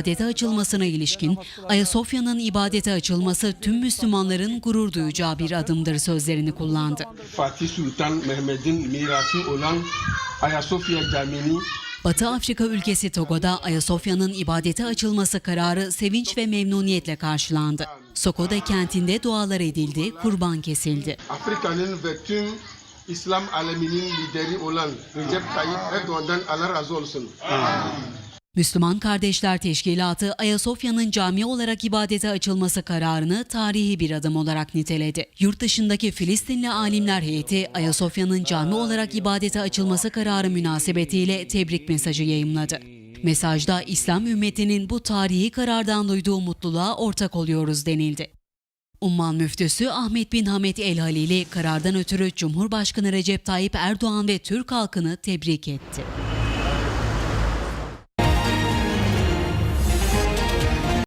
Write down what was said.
ibadete açılmasına ilişkin Ayasofya'nın ibadete açılması tüm Müslümanların gurur duyacağı bir adımdır sözlerini kullandı. Fatih Sultan Mehmet'in mirası olan Ayasofya Camii'ni Batı Afrika ülkesi Togo'da Ayasofya'nın ibadete açılması kararı sevinç ve memnuniyetle karşılandı. Sokoda kentinde dualar edildi, kurban kesildi. Afrika'nın ve tüm İslam aleminin lideri olan Recep Tayyip Erdoğan'dan Allah razı olsun. Müslüman Kardeşler Teşkilatı Ayasofya'nın cami olarak ibadete açılması kararını tarihi bir adım olarak niteledi. Yurt dışındaki Filistinli alimler heyeti Ayasofya'nın cami olarak ibadete açılması kararı münasebetiyle tebrik mesajı yayımladı. Mesajda İslam ümmetinin bu tarihi karardan duyduğu mutluluğa ortak oluyoruz denildi. Umman müftüsü Ahmet bin Hamet El Halili karardan ötürü Cumhurbaşkanı Recep Tayyip Erdoğan ve Türk halkını tebrik etti.